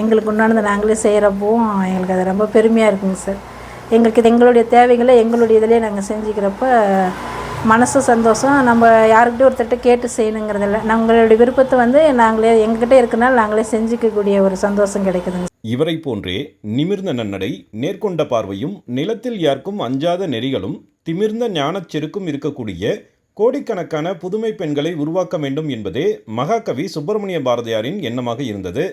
எங்களுக்கு உண்டானதை நாங்களே செய்கிறப்போ எங்களுக்கு அது ரொம்ப பெருமையாக இருக்குங்க சார். எங்களுக்கு இது எங்களுடைய தேவைகளை எங்களுடைய இதிலே நாங்கள் செஞ்சுக்கிறப்ப மனசு சந்தோஷம். நம்ம யாருக்கிட்டே ஒருத்தர்கிட்ட கேட்டு செய்யணுங்கிறதில்ல நம்மளுடைய விருப்பத்தை வந்து நாங்களே எங்ககிட்ட இருக்கனால நாங்களே செஞ்சுக்கக்கூடிய ஒரு சந்தோஷம் கிடைக்குதுங்க இவரை போன்றே நிமிர்ந்த நன்னடை நேர்கொண்ட பார்வையும் நிலத்தில் யாருக்கும் அஞ்சாத நெறிகளும் திமிர்ந்த ஞானச் செருக்கும் இருக்கக்கூடிய கோடிக்கணக்கான புதுமை பெண்களை உருவாக்க வேண்டும் என்பதே மகாகவி சுப்பிரமணிய பாரதியாரின் எண்ணமாக இருந்தது.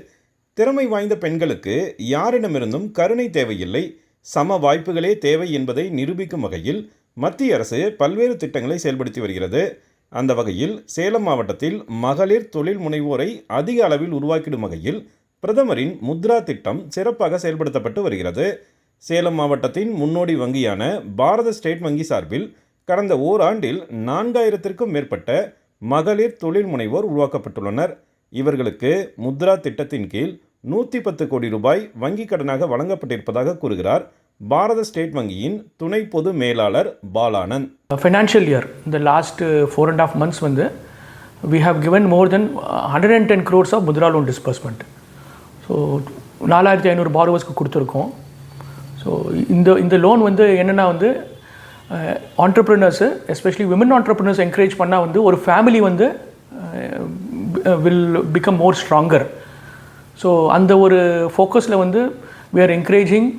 திறமை வாய்ந்த பெண்களுக்கு யாரிடமிருந்தும் கருணை தேவையில்லை. சம வாய்ப்புகளே தேவை என்பதை நிரூபிக்கும் வகையில் மத்திய அரசு பல்வேறு திட்டங்களை செயல்படுத்தி வருகிறது. அந்த வகையில் சேலம் மாவட்டத்தில் மகளிர் தொழில் முனைவோரை அதிக அளவில் உருவாக்கிடும் வகையில் பிரதமரின் முத்ரா திட்டம் சிறப்பாக செயல்படுத்தப்பட்டு வருகிறது. சேலம் மாவட்டத்தின் முன்னோடி வங்கியான பாரத ஸ்டேட் வங்கி சார்பில் கடந்த ஓராண்டில் நான்காயிரத்திற்கும் மேற்பட்ட மகளிர் தொழில் முனைவோர் உருவாக்கப்பட்டுள்ளனர். இவர்களுக்கு முத்ரா திட்டத்தின் கீழ் நூற்றி பத்து கோடி ரூபாய் வங்கிக் கடனாக வழங்கப்பட்டிருப்பதாக கூறுகிறார் பாரத ஸ்டேட் வங்கியின் துணை பொது மேலாளர் பாலானந்த். ஃபினான்ஷியல் இயர் இந்த last four and half months வந்து we have given more than hundred and ten crores of Mudra loan disbursement so நாலாயிரத்தி ஐநூறு பாரோவர்ஸ்க்கு கொடுத்துருக்கோம். ஸோ இந்த இந்த லோன் வந்து என்னென்னா வந்து entrepreneurs especially women entrepreneurs encourage பண்ணால் வந்து ஒரு ஃபேமிலி வந்து will become more stronger so அந்த ஒரு ஃபோக்கஸில் வந்து we are encouraging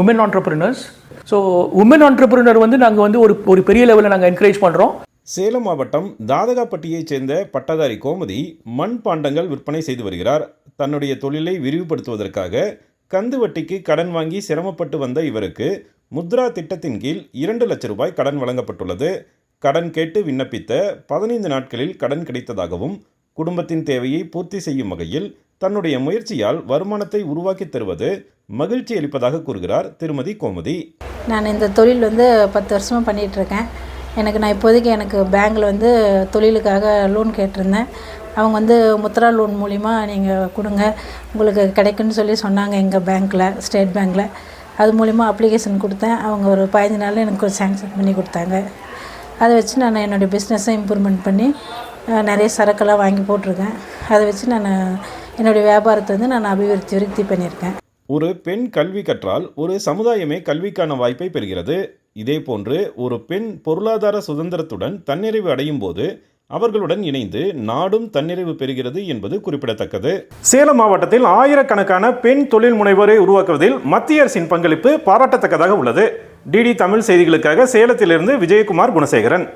women entrepreneurs so women entrepreneur வந்து நாங்கள் வந்து ஒரு ஒரு பெரிய லெவலில் நாங்கள் என்கரேஜ் பண்ணுறோம் சேலம் மாவட்டம் தாதகாப்பட்டியைச் சேர்ந்த பட்டதாரி கோமதி மண் பாண்டங்கள் விற்பனை செய்து வருகிறார். தன்னுடைய தொழிலை விரிவுபடுத்துவதற்காக கந்து வட்டிக்கு கடன் வாங்கி சிரமப்பட்டு வந்த இவருக்கு முத்ரா திட்டத்தின் கீழ் இரண்டு லட்சம் ரூபாய் கடன் வழங்கப்பட்டுள்ளது. கடன் கேட்டு விண்ணப்பித்த பதினைந்து நாட்களில் கடன் கிடைத்ததாகவும் குடும்பத்தின் தேவையை பூர்த்தி செய்யும் வகையில் தன்னுடைய முயற்சியால் வருமானத்தை உருவாக்கி தருவது மகிழ்ச்சி அளிப்பதாக கூறுகிறார் திருமதி கோமதி. நான் இந்த தொழில் வந்து பத்து வருஷமாக பண்ணிகிட்ருக்கேன். எனக்கு நான் இப்போதைக்கு எனக்கு பேங்கில் வந்து தொழிலுக்காக லோன் கேட்டிருந்தேன். அவங்க வந்து முத்ரா லோன் மூலிமா நீங்கள் கொடுங்க உங்களுக்கு கிடைக்குன்னு சொல்லி சொன்னாங்க எங்கள் பேங்க்கில் ஸ்டேட் பேங்க்கில் அது மூலிமா அப்ளிகேஷன் கொடுத்தேன். அவங்க ஒரு பதினஞ்சு நாளில் எனக்கு ஒரு சேங்ஷன் பண்ணி கொடுத்தாங்க. அதை வச்சு நான் என்னுடைய பிஸ்னஸை இம்ப்ரூவ்மெண்ட் பண்ணி நிறைய சரக்கெல்லாம் வாங்கி போட்டிருக்கேன். அதை வச்சு நான் என்னுடைய வியாபாரத்தை வந்து நான் அபிவிருத்தி விருத்தி பண்ணியிருக்கேன். ஒரு பெண் கல்வி கற்றால் ஒரு சமுதாயமே கல்விக்கான வாய்ப்பை பெறுகிறது. இதேபோன்று ஒரு பெண் பொருளாதார சுதந்திரத்துடன் தன்னிறைவு அடையும் போது அவர்களுடன் இணைந்து நாடும் தன்னிறைவு பெறுகிறது என்பது குறிப்பிடத்தக்கது. சேலம் மாவட்டத்தில் ஆயிரக்கணக்கான பெண் தொழில் முனைவோரை உருவாக்குவதில் மத்திய அரசின் பங்களிப்பு பாராட்டத்தக்கதாக உள்ளது. டிடி தமிழ் செய்திகளுக்காக சேலத்திலிருந்து விஜயகுமார் குணசேகரன்.